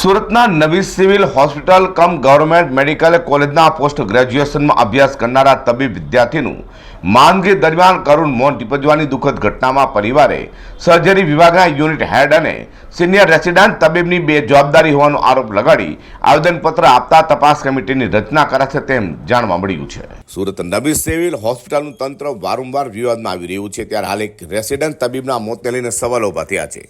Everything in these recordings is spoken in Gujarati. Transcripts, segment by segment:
સુરતના નવી civil hospital cum government medical કોલેજના પોસ્ટ ગ્રેજ્યુએશનમાં અભ્યાસ કરનારા તબીબ વિદ્યાર્થીનું માંદગી દરમિયાન કરુણ મોન નીપજવાની દુઃખદ ઘટનામાં પરિવારે સર્જરી વિભાગના યુનિટ હેડ અને સિનિયર રેસિડન્ટ તબીબની બે જવાબદારી હોવાનો આરોપ લગાડી આવેદનપત્ર આપતા તપાસ કમિટીની રચના કરાશે તેમ જાણવા મળ્યું છે. સુરત નવી સિવિલ હોસ્પિટલનું તંત્ર વારંવાર વિવાદમાં આવી રહ્યું છે, ત્યારે હાલ એક રેસિડન્ટ તબીબના મોતને લઈને સવાલો ઊભા થયા છે.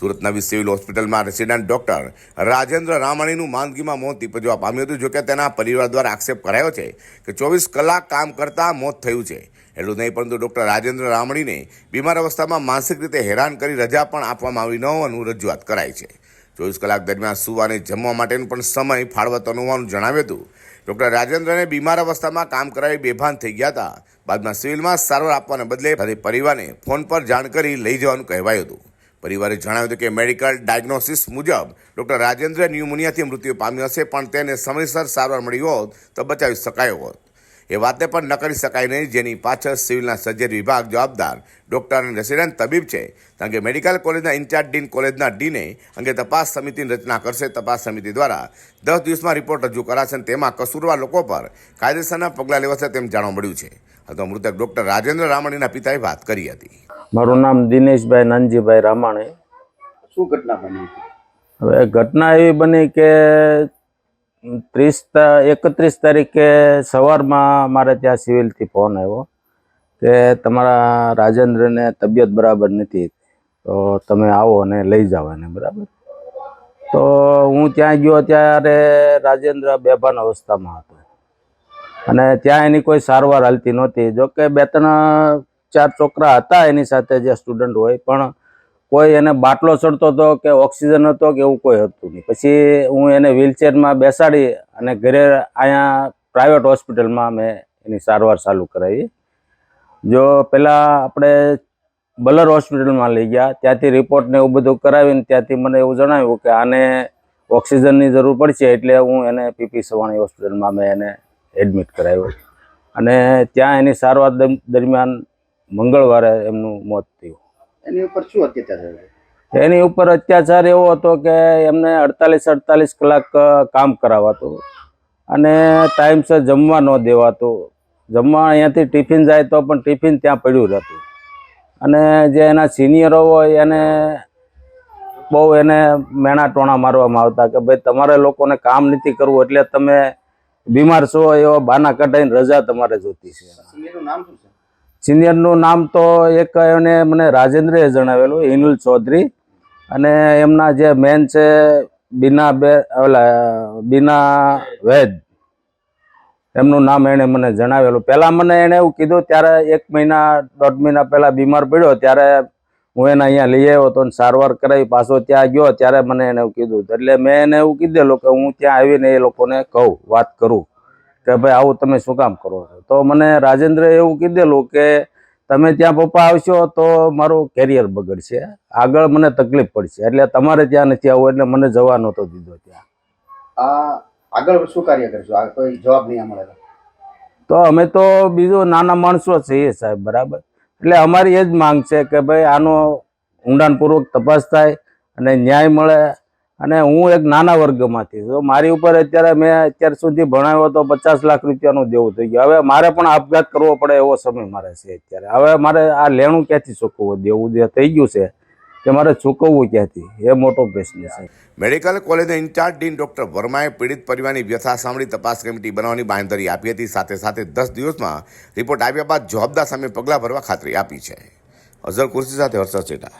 સુરત નવી સિવિલ હોસ્પિટલમાં રેસિડન્ટ ડોક્ટર રાજેન્દ્ર રામાણીનું માંદગીમાં મોત નીપજવા પામ્યું હતું, જોકે તેના પરિવાર દ્વારા આક્ષેપ કરાયો છે કે ચોવીસ કલાક કામ કરતા મોત થયું છે. એટલું નહીં, પરંતુ ડૉક્ટર રાજેન્દ્ર રામણીને બીમાર અવસ્થામાં માનસિક રીતે હેરાન કરી રજા પણ આપવામાં આવી ન હોવાનું રજૂઆત કરાઈ છે. ચોવીસ કલાક દરમિયાન સુવા અને જમવા માટેનો પણ સમય ફાળવતો હોવાનું જણાવ્યું હતું. ડૉક્ટર રાજેન્દ્રને બીમાર અવસ્થામાં કામ કરાવી બેભાન થઈ ગયા હતા. બાદમાં સિવિલમાં સારવાર આપવાને બદલે ફરી પરિવારને ફોન પર જાણ કરી લઈ જવાનું કહેવાયું હતું. પરિવારે જણાવ્યું હતું કે મેડિકલ ડાયગ્નોસિસ મુજબ ડૉક્ટર રાજેન્દ્ર ન્યુમોનિયાથી મૃત્યુ પામ્યો હશે, પણ તેને સમયસર સારવાર મળી હોત તો બચાવી શકાયો હોત. એ વાતને પણ ન કરી શકાય નહીં જેની પાછળ સિવિલના સર્જરી વિભાગ જવાબદાર ડોક્ટર અને રેસિડેન્ટ તબીબ છે. કારણ કે મેડિકલ કોલેજના ઇન્ચાર્જ ડીન કોલેજના ડીને અંગે તપાસ સમિતિની રચના કરશે. તપાસ સમિતિ દ્વારા દસ દિવસમાં રિપોર્ટ રજૂ કરાશે અને તેમાં કસૂરવાર લોકો પર કાયદેસરના પગલાં લેવાશે તેમ જાણવા મળ્યું છે. આ તો મૃતક ડોક્ટર રાજેન્દ્ર રામાણીના પિતાએ વાત કરી હતી. મારું નામ દિનેશભાઈ નાનજીભાઈ રામાણી. શું ઘટના બની હતી? હવે ઘટના એવી બની કે ત્રીસ એકત્રીસ તારીખે સવારમાં મારે ત્યાં સિવિલથી ફોન આવ્યો કે તમારા રાજેન્દ્રને તબિયત બરાબર નથી, તો તમે આવો અને લઈ જાઓ એને, બરાબર? તો હું ત્યાં ગયો ત્યારે રાજેન્દ્ર બેભાન અવસ્થામાં હતો. અને ત્યાં એની કોઈ સારવાર હાલતી નહોતી. જોકે બે ત્રણ ચાર છોકરા હતા એની સાથે જે સ્ટુડન્ટ હોય, પણ કોઈ એને બાટલો ચડતો હતો કે ઓક્સિજન હતો કે એવું કોઈ હતું નહીં. પછી હું એને વ્હીલચેરમાં બેસાડી અને ઘરે અહીંયા પ્રાઇવેટ હોસ્પિટલમાં મેં એની સારવાર ચાલુ કરાવી. જો પહેલાં આપણે બલર હોસ્પિટલમાં લઈ ગયા, ત્યાંથી રિપોર્ટ ને એવું બધું કરાવીને ત્યાંથી મને એવું જણાવ્યું કે આને ઓક્સિજનની જરૂર પડશે એટલે હું એને પીપી સવાણી હોસ્પિટલમાં મેં એને એડમિટ કરાવ્યો. અને ત્યાં એની સારવાર દરમ- દરમિયાન મંગળવારે એમનું મોત થયું. એની ઉપર શું અત્યાચાર થયો એની ઉપર અત્યાચાર એવો હતો કે એમને અડતાલીસ અડતાલીસ કલાક કામ કરાવાતું. અને ટાઈમસર જમવા ન દેવાતું. જમવા અહીંયાથી ટિફિન જાય તો પણ ટિફિન ત્યાં પડ્યું રહેતું. અને જે એના સિનિયરો હોય એને બહુ એને મેણા ટોણા મારવામાં આવતા કે ભાઈ તમારે લોકોને કામ નથી કરવું એટલે તમે બીમાર છો એવા બાના કઢાઈને રજા તમારે જોતી છે. સિનિયરનું નામ શું છે? સિનિયરનું નામ તો એક એને મને રાજેન્દ્રએ જણાવેલું, હિનુલ ચૌધરી. અને એમના જે મેન છે, બીના બે, ઓલા, બીના વૈદ. એમનું નામ એણે મને જણાવેલું. પહેલાં મને એણે એવું કીધું, ત્યારે એક મહિના, દોઢ મહિના પહેલાં બીમાર પડ્યો, ત્યારે હું એને અહીંયા લઈ આવ્યો હતો અને સારવાર કરાવી, પાછો ત્યાં ગયો, ત્યારે મને એને એવું કીધું. એટલે મેં એને એવું કીધેલું કે હું ત્યાં આવીને એ લોકોને કહું, વાત કરું. કે ભાઈ આવું તમે શું કામ કરો છો? તો મને રાજેન્દ્ર એવું કીધેલું કે તમે ત્યાં પપ્પા આવશો તો મારું કેરિયર બગડશે. આગળ મને તકલીફ પડશે. એટલે તમારે ત્યાં નથી આવવું એટલે મને જવા નહોતો દીધો ત્યાં. આ આગળ શું કાર્ય કરશો? આ કોઈ જવાબ નહીં મળે તો અમે તો બીજું નાના માણસો છીએ સાહેબ બરાબર? એટલે અમારી એ જ માંગ છે કે ભાઈ આનો ઊંડાણપૂર્વક તપાસ થાય અને ન્યાય મળે. અને હું એક નાના વર્ગમાંથી તો મારી ઉપર અત્યારે મેં અત્યાર સુધી ભણાવ્યો તો પચાસ લાખ રૂપિયાનું દેવું થઈ ગયું. હવે મારે પણ આપઘાત કરવો પડે એવો સમય મારે છે અત્યારે. હવે મારે આ લેણું ક્યાંથી ચૂકવવું? દેવું જે થઈ ગયું છે કે મારે ચૂકવવું ક્યાંથી? એ મોટો પ્રશ્ન છે. મેડિકલ કોલેજના ઇન્ચાર્જ ડીન ડોક્ટર વર્માએ પીડિત પરિવારની વ્યથા સાંભળી તપાસ કમિટી બનાવવાની બાંધરી આપી હતી. સાથે સાથે દસ દિવસમાં રિપોર્ટ આવ્યા બાદ જવાબદાર સામે પગલાં ભરવા ખાતરી આપી છે. અઝર કુર્સી સાથે હર્ષદ ચેટા